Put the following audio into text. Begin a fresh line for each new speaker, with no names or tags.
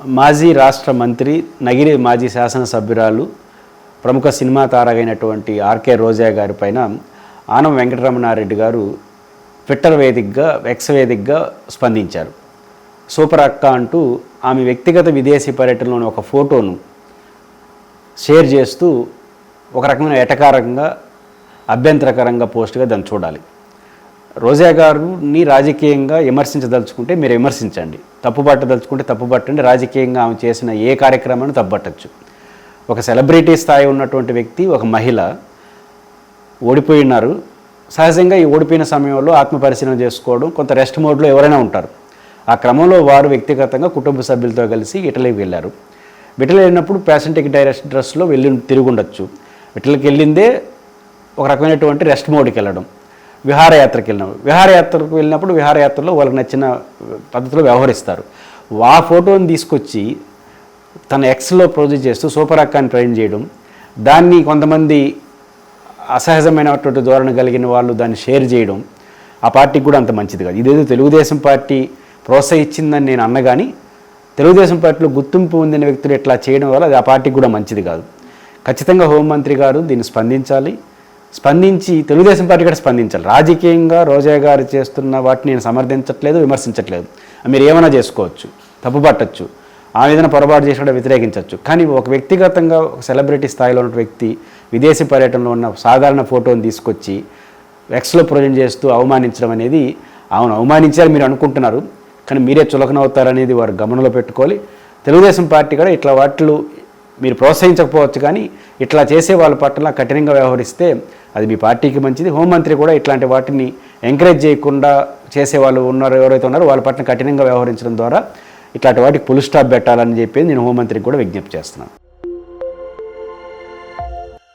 మాజీ రాష్ట్ర మంత్రి నగిరి మాజీ శాసనసభ్యురాలు ప్రముఖ సినిమా తారగైనటువంటి ఆర్కే రోజా గారి పైన ఆనం వెంకటరమణారెడ్డి గారు ట్విట్టర్ వేదికగా ఎక్స్ వేదికగా స్పందించారు. సూపర్ అక్క అంటూ ఆమె వ్యక్తిగత విదేశీ పర్యటనలోని ఒక ఫోటోను షేర్ చేస్తూ ఒక రకమైన ఎటకారంగా అభ్యంతరకరంగా పోస్ట్గా దాన్ని చూడాలి. రోజా గారుని రాజకీయంగా విమర్శించదలుచుకుంటే మీరు విమర్శించండి. తప్పుపట్టదలుచుకుంటే తప్పుబట్టండి. రాజకీయంగా ఆమె చేసిన ఏ కార్యక్రమాన్ని తప్పుబట్టచ్చు. ఒక సెలబ్రిటీ స్థాయి ఉన్నటువంటి వ్యక్తి ఒక మహిళ ఓడిపోయి ఉన్నారు. సహజంగా ఈ ఓడిపోయిన సమయంలో ఆత్మపరిశీలన చేసుకోవడం కొంత రెస్ట్ మోడ్లో ఎవరైనా ఉంటారు. ఆ క్రమంలో వారు వ్యక్తిగతంగా కుటుంబ సభ్యులతో కలిసి ఇటలీకి వెళ్ళారు. ఇటలీ వెళ్ళినప్పుడు ప్యాసెంటిక్ డైరెక్ట్ డ్రెస్లో వెళ్ళి తిరిగి ఉండొచ్చు. ఇటలీకి వెళ్ళిందే ఒక రకమైనటువంటి రెస్ట్ మోడ్కి వెళ్ళడం. విహారయాత్రకు వెళ్ళినాం విహారయాత్రకు వెళ్ళినప్పుడు విహారయాత్రలో వాళ్ళకి నచ్చిన పద్ధతిలో వ్యవహరిస్తారు. ఆ ఫోటోని తీసుకొచ్చి తన ఎక్స్లో ప్రొజెక్ట్ చేస్తూ సూపర్ అక్కాని ట్రైన్ చేయడం దాన్ని కొంతమంది అసహజమైనటువంటి ధోరణి కలిగిన వాళ్ళు దాన్ని షేర్ చేయడం ఆ పార్టీకి కూడా అంత మంచిది కాదు. ఇదేదో తెలుగుదేశం పార్టీ ప్రోత్సహించిందని నేను అన్నగాని తెలుగుదేశం పార్టీలో గుర్తింపు పొందిన వ్యక్తులు ఇట్లా చేయడం వల్ల అది ఆ పార్టీకి కూడా మంచిది కాదు. ఖచ్చితంగా హోంమంత్రి గారు దీన్ని స్పందించాలి. స్పందించి తెలుగుదేశం పార్టీ కూడా స్పందించాలి. రాజకీయంగా రోజా గారు చేస్తున్న వాటిని నేను సమర్థించట్లేదు విమర్శించట్లేదు. మీరు ఏమైనా చేసుకోవచ్చు తప్పుపట్టచ్చు ఆ ఏదైనా పొరపాటు చేసి కూడా వ్యతిరేకించవచ్చు. కానీ ఒక వ్యక్తిగతంగా ఒక సెలబ్రిటీ స్థాయిలో ఉన్న వ్యక్తి విదేశీ పర్యటనలో ఉన్న సాధారణ ఫోటోని తీసుకొచ్చి ఎక్స్లో ప్రొజెంట్ చేస్తూ అవమానించడం అనేది అవును అవమానించారు మీరు అనుకుంటున్నారు. కానీ మీరే చులకనవుతారనేది వారు గమనంలో పెట్టుకోవాలి. తెలుగుదేశం పార్టీ కూడా ఇట్లా వాటిలు మీరు ప్రోత్సహించకపోవచ్చు కానీ ఇట్లా చేసే వాళ్ళ పట్ల కఠినంగా వ్యవహరిస్తే అది మీ పార్టీకి మంచిది. హోంమంత్రి కూడా ఇట్లాంటి వాటిని ఎంకరేజ్ చేయకుండా చేసే వాళ్ళు ఉన్నారు ఎవరైతే ఉన్నారో వాళ్ళ పట్ల కఠినంగా వ్యవహరించడం ద్వారా ఇట్లాంటి వాటికి పుల్ స్టాప్ పెట్టాలని చెప్పి నేను హోంమంత్రికి కూడా విజ్ఞప్తి చేస్తున్నాను.